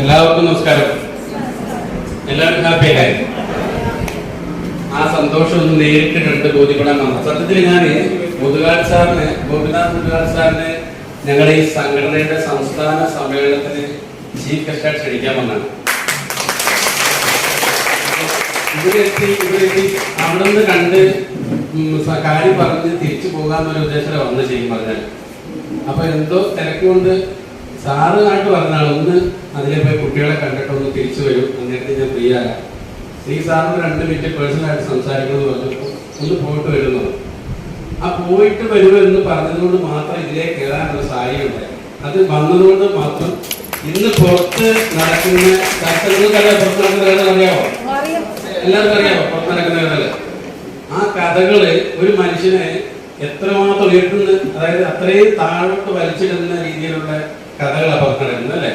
എല്ലാവർക്കും നമസ്കാരം. എല്ലാവരും ഹാപ്പി അല്ലേ? ആ സന്തോഷം ഒന്ന് നേരിട്ട് കണ്ട് ബോധ്യപ്പെടാൻ വന്നു. സത്യത്തിൽ ഞാൻ മുതുകാട് സാറിന് ഗോപിനാഥ് മുതുകാട് സാറിന് ഞങ്ങളുടെ ഈ സംഘടനയുടെ സംസ്ഥാന സമ്മേളനത്തിന് ചീഫ് ഗസ്റ്റായിട്ട് ക്ഷണിക്കാൻ വന്നാണ്. ഇവരെത്തി ഇവരെത്തി അവിടെ നിന്ന് കണ്ട് കാര്യം പറഞ്ഞ് തിരിച്ചു പോകാന്നൊരു ഉദ്ദേശം വന്ന് ചെയ്യും പറഞ്ഞാൽ അപ്പൊ എന്തോ തിരക്കുകൊണ്ട് സാറുമായിട്ട് പറഞ്ഞാൽ ഒന്ന് അതിലെ പോയി കുട്ടികളെ കണ്ടിട്ട് ഒന്ന് തിരിച്ചു വരും. അന്നേരത്തെ ഞാൻ ഫ്രീ ആയ ശ്രീ സാറിന് രണ്ട് മിനിറ്റ് പേഴ്സണലായിട്ട് സംസാരിക്കണമെന്ന് പറഞ്ഞപ്പോൾ ഒന്ന് പോയിട്ട് വരുന്നു? ആ പോയിട്ട് വരുമെന്ന് പറഞ്ഞതുകൊണ്ട് മാത്രം ഇതിലേ കയറാനുള്ള സാഹചര്യം ഉണ്ടായി അത് വന്നതുകൊണ്ട് മാത്രം ഇന്ന് പുറത്ത് നടക്കുന്ന ചർച്ചകൾക്കല്ല പുറത്ത് നടക്കുന്ന അറിയാമോ എല്ലാവർക്കും അറിയാമോ പുറത്ത് നടക്കുന്ന കഥകൾ ആ കഥകൾ ഒരു മനുഷ്യനെ എത്രമാത്രം ഉയർത്തുന്ന അതായത് അത്രയും താഴോട്ട് വലിച്ചിടുന്ന രീതിയിലുള്ള കഥകളാണ് പുറത്തിറങ്ങുന്നത് അല്ലേ?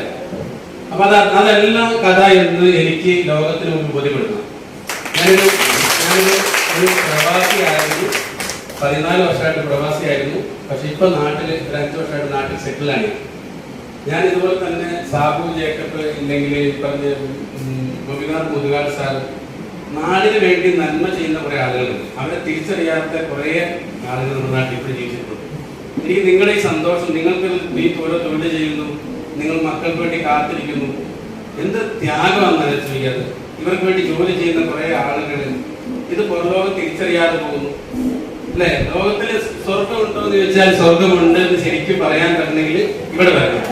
അപ്പൊ അത് അതെല്ലാം കഥ എന്ന് എനിക്ക് ലോകത്തിന് മുമ്പ് ബോധ്യപ്പെടുന്നു ഞാനൊരു ഞാനൊരു ഒരു പ്രവാസിയായിരുന്നു. പതിനാല് വർഷമായിട്ട് പ്രവാസിയായിരുന്നു. പക്ഷെ ഇപ്പൊ നാട്ടിൽ ഒരു അഞ്ച് വർഷമായിട്ട് നാട്ടിൽ സെറ്റിലാണ് ഞാൻ ഇതുപോലെ തന്നെ സാബു ജേക്കബ് ഇല്ലെങ്കിൽ പറഞ്ഞ ഗോപിനാഥ് മുതുകാട് സാർ നാടിന് വേണ്ടി നന്മ ചെയ്യുന്ന കുറെ ആളുകളുണ്ട്. അവരെ തിരിച്ചറിയാത്ത കുറെ ആളുകൾ നമ്മുടെ നാട്ടിൽ ഇപ്പോൾ ജീവിച്ചിട്ടുണ്ട്. എനിക്ക് നിങ്ങളുടെ ഈ സന്തോഷം നിങ്ങൾക്ക് നീ ഓരോ തൊഴിൽ ചെയ്യുന്നു നിങ്ങൾ മക്കൾക്ക് വേണ്ടി കാത്തിരിക്കുന്നു. എന്ത് ത്യാഗമാണ് ചെയ്യുന്നത്? ഇവർക്ക് വേണ്ടി ജോലി ചെയ്യുന്ന കുറെ ആളുകൾ. ഇത് പുറലോകം തിരിച്ചറിയാതെ പോകുന്നു. അല്ലെ? ലോകത്തിൽ സ്വർഗമുണ്ടോ എന്ന് ചോദിച്ചാൽ സ്വർഗമുണ്ട് എന്ന് ശരിക്കും പറയാൻ പറ്റുന്നെങ്കിൽ ഇവിടെ വരണം.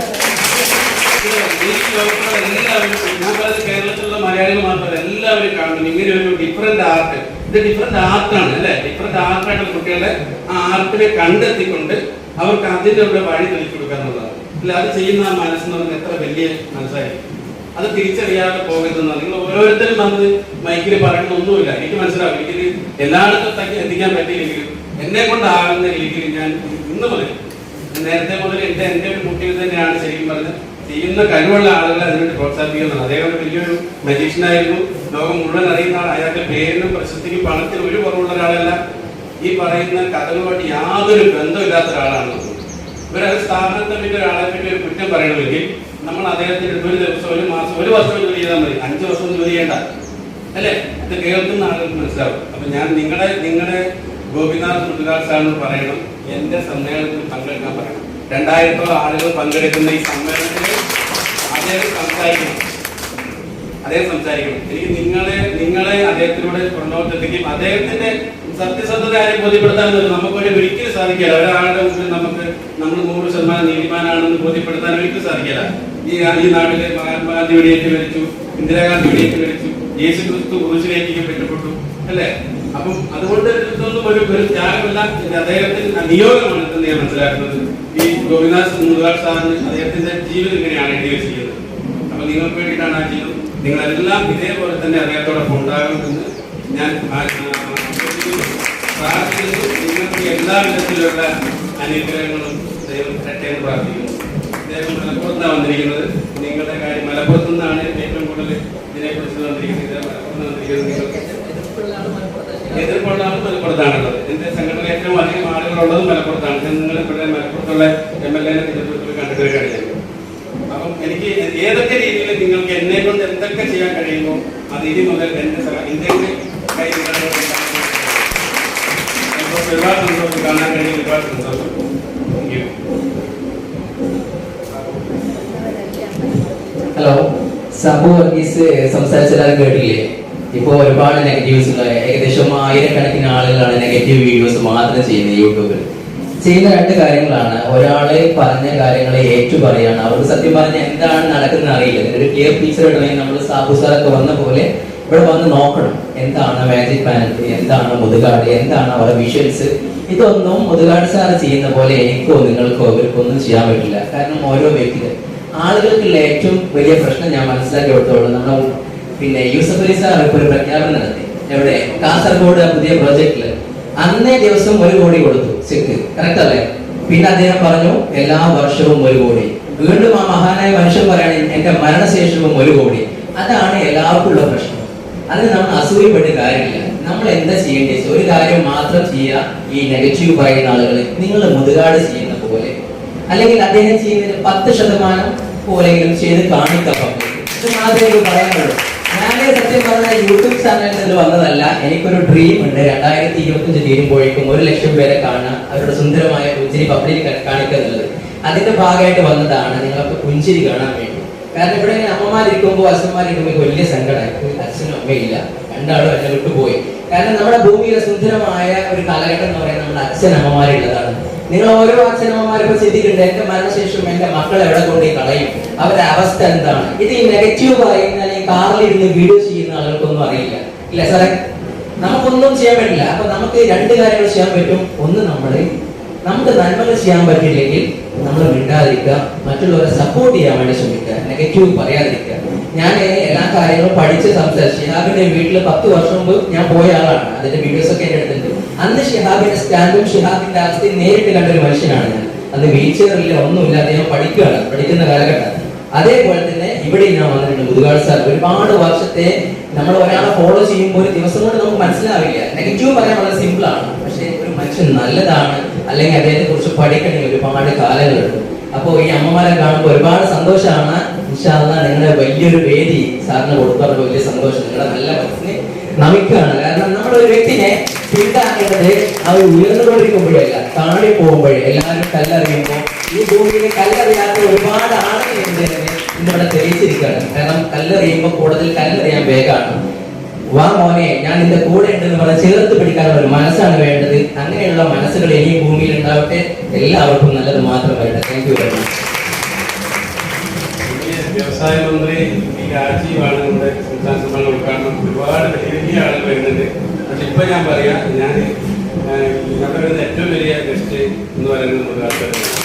എല്ലാവരും ഞാൻ കേരളത്തിലുള്ള മലയാളികൾ മാത്രമല്ല എല്ലാവരും കാണുന്നു. ഇങ്ങനെ ഒരു ഡിഫറെന്റ് ആർട്ട് ഇത് ഡിഫറെന്റ് ആർട്ടാണ് അല്ലെ? ഡിഫറെന്റ് ആർട്ടായിട്ടുള്ള കുട്ടികളെ ആ ആർട്ടിനെ കണ്ടെത്തിക്കൊണ്ട് അവർക്ക് അതിനുള്ള വഴി തെളിച്ചു കൊടുക്കുക എന്നുള്ളതാണ്. അല്ല? അത് ചെയ്യുന്ന ആ മനസ്സെന്ന് പറഞ്ഞാൽ എത്ര വലിയ മനസ്സായിരിക്കും. അത് തിരിച്ചറിയാതെ പോകരുതെന്നാണ് നിങ്ങൾ ഓരോരുത്തരും വന്ന് മൈക്കിൽ പറയണമൊന്നുമില്ല എനിക്ക് മനസ്സിലാവും. എനിക്ക് എല്ലായിടത്തും എത്തിക്കാൻ പറ്റിയില്ലെങ്കിലും എന്നെ കൊണ്ടാകുന്ന രീതിയിൽ ഞാൻ ഇന്ന് പറയും നേരത്തെ മുതൽ എന്റെ എന്റെ ഒരു കുട്ടികൾ തന്നെയാണ് ശരിക്കും പറഞ്ഞത് ചെയ്യുന്ന കഴിവുള്ള ആളുകളെ അതിനുവേണ്ടി പ്രോത്സാഹിപ്പിക്കുന്നത് അദ്ദേഹം വലിയൊരു മജീഷ്യൻ ആയിരുന്നു. ലോകം മുഴുവൻ അറിയുന്ന ആൾ അയാളുടെ പേരിനും പ്രശസ്തിക്കും പണത്തിനും ഒരു കുറവുള്ള ഒരാളല്ല. ഈ പറയുന്ന കഥകളുമായിട്ട് യാതൊരു ബന്ധമില്ലാത്ത ഒരാളാണ് ഇവരത് സ്ഥാപനത്തെ പറ്റി ഒരാളെ പറ്റി ഒരു കുറ്റം പറയണമെങ്കിൽ നമ്മൾ അദ്ദേഹത്തിന് ഒരു ദിവസം ഒരു മാസം ഒരു വർഷം ജോലി ചെയ്താൽ മതി. അഞ്ച് വർഷം ജോലി ചെയ്യേണ്ട. അല്ലേ? ഇത് കേൾക്കുന്ന ആളുകൾക്ക് മനസ്സിലാവും. അപ്പൊ ഞാൻ നിങ്ങളെ നിങ്ങളെ ഗോപിനാഥ് മുതുകാട് സാറിന് പറയണം. എന്റെ സമ്മേളനത്തിൽ പങ്കെടുക്കാൻ പറയണം. രണ്ടായിരത്തോളം ആളുകൾ പങ്കെടുക്കുന്ന ഈ സമ്മേളനത്തിൽ അദ്ദേഹം സംസാരിക്കണം. അദ്ദേഹം സംസാരിക്കണം. എനിക്ക് നിങ്ങളെ നിങ്ങളെ അദ്ദേഹത്തിലൂടെ പ്രണവത്തെത്തിക്കും അദ്ദേഹത്തിന്റെ സത്യസന്ധത ആരെ ബോധ്യപ്പെടുത്താനൊന്നും നമുക്കൊരു ഒരിക്കലും സാധിക്കില്ല. ഒരാളുടെ മുമ്പിൽ നമുക്ക് നമ്മൾ നൂറ് ശതമാനം നീതിമാനാണെന്ന് ബോധ്യപ്പെടുത്താൻ ഒരിക്കലും സാധിക്കില്ല. ഈ ഈ നാട്ടിലെ മഹാത്മാഗാന്ധി വെടിയേറ്റ് മരിച്ചു ഇന്ദിരാഗാന്ധി വെടിയേറ്റ് മരിച്ചു യേശു ക്രിസ്തു കുറിച്ചിലേക്ക് പെട്ടപ്പെട്ടു അല്ലേ? അപ്പം അതുകൊണ്ട് ഇതൊന്നും ഒരു ഒരു ത്യാഗമല്ല. അദ്ദേഹത്തിന്റെ അദ്ദേഹത്തിന് നിയോഗമാണ് എന്ന് ഞാൻ മനസ്സിലാക്കുന്നത്. ഈ ഗോപിനാഥ് മുതുകാട് സാറിന് അദ്ദേഹത്തിന്റെ ജീവിതം ഇങ്ങനെയാണ് എഴുതി വെച്ചിരിക്കുന്നത്. അപ്പൊ നിങ്ങൾക്ക് വേണ്ടിയിട്ടാണ് ആ ജീവിതം നിങ്ങളെല്ലാം ഇതേപോലെ തന്നെ അദ്ദേഹത്തോടൊപ്പം ഉണ്ടാകുമെന്ന് ഞാൻ പ്രാർത്ഥിക്കുന്നു. നിങ്ങൾക്ക് എല്ലാ വിധത്തിലുള്ള അനുഗ്രഹങ്ങളും ദൈവം തരട്ടെ എന്ന് പ്രാർത്ഥിക്കുന്നു. അദ്ദേഹം മലപ്പുറത്താണ് വന്നിരിക്കുന്നത്. നിങ്ങളുടെ കാര്യം മലപ്പുറത്തു നിന്നാണ് ഏറ്റവും കൂടുതൽ ഇതിനെക്കുറിച്ച് വന്നിരിക്കുന്നത്. മലപ്പുറത്ത് വന്നിരിക്കുന്നത് നിങ്ങൾക്ക് എതിർപ്പുള്ള മലപ്പുറത്താണുള്ളത്. എന്റെ സംഘടന ഏറ്റവും അധികം ആളുകളുള്ളത് മലപ്പുറത്താണ്. നിങ്ങൾ ഇവിടെ മലപ്പുറത്തുള്ള എം എൽ എനെ ചെയ്തത്. അപ്പം എനിക്ക് ഏതൊക്കെ രീതിയിൽ നിങ്ങൾക്ക് എന്നെ കൊണ്ട് എന്തൊക്കെ ചെയ്യാൻ കഴിയുമോ അത് ഇനി മുതൽ എന്റെ കയ്യിൽ ഒരുപാട് സന്തോഷം കാണാൻ കഴിയും ഒരുപാട് സന്തോഷം ഹലോ സബു വർഗീസ് സംസാരിച്ചെല്ലാവരും കേട്ടില്ലേ? ഇപ്പൊ ഒരുപാട് നെഗറ്റീവ്സ് ഉള്ള ഏകദേശം ആയിരക്കണക്കിന് ആളുകളാണ് നെഗറ്റീവ് വീഡിയോസ് മാത്രം ചെയ്യുന്നത് യൂട്യൂബിൽ ചെയ്യുന്ന രണ്ട് കാര്യങ്ങളാണ്. ഒരാളെ പറഞ്ഞ കാര്യങ്ങളെ ഏറ്റു പറയാണ് അവർക്ക് സത്യം പറഞ്ഞ എന്താണ് നടക്കുന്നത് അറിയില്ല. ഒരു ക്ലിയർ പിക്ചർ ഇടണമെങ്കിൽ നമ്മൾ സാബു സാറൊക്കെ വന്ന പോലെ ഇവിടെ വന്ന് നോക്കണം. എന്താണ് മാജിക് പാനൽ എന്താണ് മുതുകാട്? എന്താണ് അവരുടെ വിഷ്വൽസ് ഇതൊന്നും മുതുകാട് സാറ് ചെയ്യുന്ന പോലെ എനിക്കോ നിങ്ങൾക്കോ ഇവർക്കൊന്നും ചെയ്യാൻ പറ്റില്ല. കാരണം ഓരോ വ്യക്തികൾ. ആളുകൾക്കുള്ള ഏറ്റവും വലിയ പ്രശ്നം ഞാൻ മനസ്സിലാക്കി കൊടുത്തോളൂ. നമ്മൾ പിന്നെ യൂസഫ് അലി സാർ ഇപ്പോൾ ഒരു പ്രഖ്യാപനം നടത്തി. എവിടെ? കാസർഗോഡ് പുതിയ പ്രോജക്റ്റിൽ അന്നേ ദിവസം ഒരു കോടി കൊടുത്തു സിക്ക്. കറക്റ്റ് അല്ലേ? പിന്നെ അദ്ദേഹം പറഞ്ഞു എല്ലാ വർഷവും ഒരു കോടി. വീണ്ടും ആ മഹാനായ മനുഷ്യൻ പറയുകയാണെങ്കിൽ എന്റെ മരണശേഷവും ഒരു കോടി. അതാണ് എല്ലാവർക്കും ഉള്ള പ്രശ്നം. അതിന് നമ്മൾ അസൂയപ്പെട്ട് കാര്യമില്ല. നമ്മൾ എന്താ ചെയ്യേണ്ടത്? ഒരു കാര്യം മാത്രം ചെയ്യുക ഈ നെഗറ്റീവ് പറയുന്ന ആളുകൾ നിങ്ങൾ മുതുകാട് ചെയ്യുന്ന പോലെ. അല്ലെങ്കിൽ അദ്ദേഹം ചെയ്യുന്നതിന് പത്ത് ശതമാനം പോലെങ്കിലും ചെയ്ത് കാണിക്കാൻ പറ്റും. ഇത് മാത്രമേ പറയാനുള്ളൂ. ഞാൻ സത്യം പറഞ്ഞ യൂട്യൂബ് ചാനലിൽ നിന്ന് വന്നതല്ല എനിക്കൊരു ഡ്രീം ഉണ്ട്. രണ്ടായിരത്തി ഇരുപത്തഞ്ച് തീരുമ്പോഴേക്കും ഒരു ലക്ഷം പേരെ കാണാൻ അവരുടെ സുന്ദരമായ പുഞ്ചിരി പബ്ലിക് കാണിക്കുക എന്നുള്ളത് അതിന്റെ ഭാഗമായിട്ട് വന്നതാണ് നിങ്ങൾക്ക് പുഞ്ചിരി കാണാൻ വേണ്ടി. കാരണം ഇവിടെ അമ്മമാരിക്കുമ്പോൾ അച്ഛന്മാരിക്കുമ്പോൾ വലിയ സങ്കടമായി. അച്ഛനും അമ്മയില്ല. രണ്ടാളും എന്നെ വിട്ടുപോയി. കാരണം നമ്മുടെ ഭൂമിയിലെ സുന്ദരമായ ഒരു കാലഘട്ടം എന്ന് പറയുന്നത് നമ്മുടെ അച്ഛനമ്മമാരുള്ളതാണ് നിങ്ങൾ ഓരോ അച്ഛനമ്മമാരും ഇപ്പൊ ചിന്തിക്കുന്നുണ്ട് എന്റെ മരണശേഷം എന്റെ മക്കൾ എവിടെ കൊണ്ടുപോയി കളയും? അവരുടെ അവസ്ഥ എന്താണ്? ഇത് ഈ നെഗറ്റീവ് പറയുന്ന ഇരുന്ന് വീഡിയോ ചെയ്യുന്ന ആളുകൾക്കൊന്നും അറിയില്ല. ഇല്ല സാറേ? നമുക്കൊന്നും ചെയ്യാൻ പറ്റില്ല. അപ്പൊ നമുക്ക് രണ്ട് കാര്യങ്ങൾ ചെയ്യാൻ പറ്റും. ഒന്ന് നമ്മൾ നമുക്ക് നന്മകൾ ചെയ്യാൻ പറ്റില്ലെങ്കിൽ നമ്മൾ മിണ്ടാതിരിക്കുക. മറ്റുള്ളവരെ സപ്പോർട്ട് ചെയ്യാൻ വേണ്ടി ശ്രമിക്കുക. നെഗറ്റീവ് പറയാതിരിക്കുക. ഞാൻ എല്ലാ കാര്യങ്ങളും പഠിച്ച് സംസാരിച്ച് ഷിഹാബിന്റെ വീട്ടിൽ പത്ത് വർഷം മുമ്പ് ഞാൻ പോയ ആളാണ്. അതിന്റെ വീഡിയോസ് ഒക്കെ എന്റെ അടുത്തുണ്ട്. അന്ന് ഷിഹാബിന്റെ സ്റ്റാൻഡും ഷിഹാബിന്റെ അവസ്ഥയും നേരിട്ട് കണ്ട ഒരു മനുഷ്യനാണ് ഞാൻ. അന്ന് വീൽ ഒന്നുമില്ല. അദ്ദേഹം പഠിക്കുകയാണ്. പഠിക്കുന്ന കാലഘട്ടം. അതേപോലെ തന്നെ ഇവിടെ ഞാൻ വന്നിട്ടുണ്ട്. മുതുകാട് സാർ ഒരുപാട് വർഷത്തെ നമ്മൾ ഒരാളെ ഫോളോ ചെയ്യുമ്പോൾ ഒരു ദിവസം കൊണ്ട് നമുക്ക് മനസ്സിലാവില്ല. നെഗറ്റീവ് പറയാൻ വളരെ സിമ്പിൾ ആണ്. പക്ഷേ ഒരു മനുഷ്യൻ നല്ലതാണ് അല്ലെങ്കിൽ അദ്ദേഹത്തെ കുറിച്ച് പഠിക്കണമെങ്കിൽ ഒരുപാട് കാലങ്ങളുണ്ട്. അപ്പോൾ ഈ അമ്മമാരെ കാണുമ്പോൾ ഒരുപാട് സന്തോഷമാണ്. നിങ്ങളുടെ വലിയൊരു വേദി സാറിന് കൊടുത്തവർക്ക് വലിയ സന്തോഷം. നിങ്ങളുടെ നല്ല മനസ്സിനെ നമിക്കുകയാണ്. കാരണം നമ്മുടെ ഒരു വ്യക്തിനെ പിന്താങ്ങേണ്ടത് അവർ ഉയർന്നുകൊണ്ടിരിക്കുമ്പോഴല്ല താഴെ പോകുമ്പോഴേ എല്ലാവരും കല്ലെറിയുമ്പോൾ ഈ ഭൂമിയിൽ കല്ലെറിയാത്ത ഒരുപാട് ആളുകളുണ്ട് ഇന്നിവിടെ തെളിയിച്ചിരിക്കുകയാണ്. കാരണം കല്ലെറിയുമ്പോൾ കൂടുതൽ കല്ലെറിയാൻ വേഗമാണ്. വാ മോനെ ഞാൻ നിന്റെ കൂടെ ഉണ്ടെന്ന് പറഞ്ഞ് ചേർത്ത് പിടിക്കാനുള്ള ഒരു മനസ്സാണ് വേണ്ടത്. അങ്ങനെയുള്ള മനസ്സുകൾ ഇനിയും ഭൂമിയിൽ ഉണ്ടാവട്ടെ. എല്ലാവർക്കും നല്ലത് മാത്രം വരട്ടെ താങ്ക് യു വെരി മച്ച് വ്യവസായ മന്ത്രി രാജീവാണ് നമ്മുടെ സംസ്ഥാന സമ്മേളനം ഒരുപാട് വലിയ ആളുകൾ വരുന്നുണ്ട് പക്ഷെ ഇപ്പൊ ഞാൻ പറയാം ഞാൻ ഇവിടെ വരുന്ന ഏറ്റവും വലിയ ഗസ്റ്റ് എന്ന് പറയുന്നത് നമ്മുടെ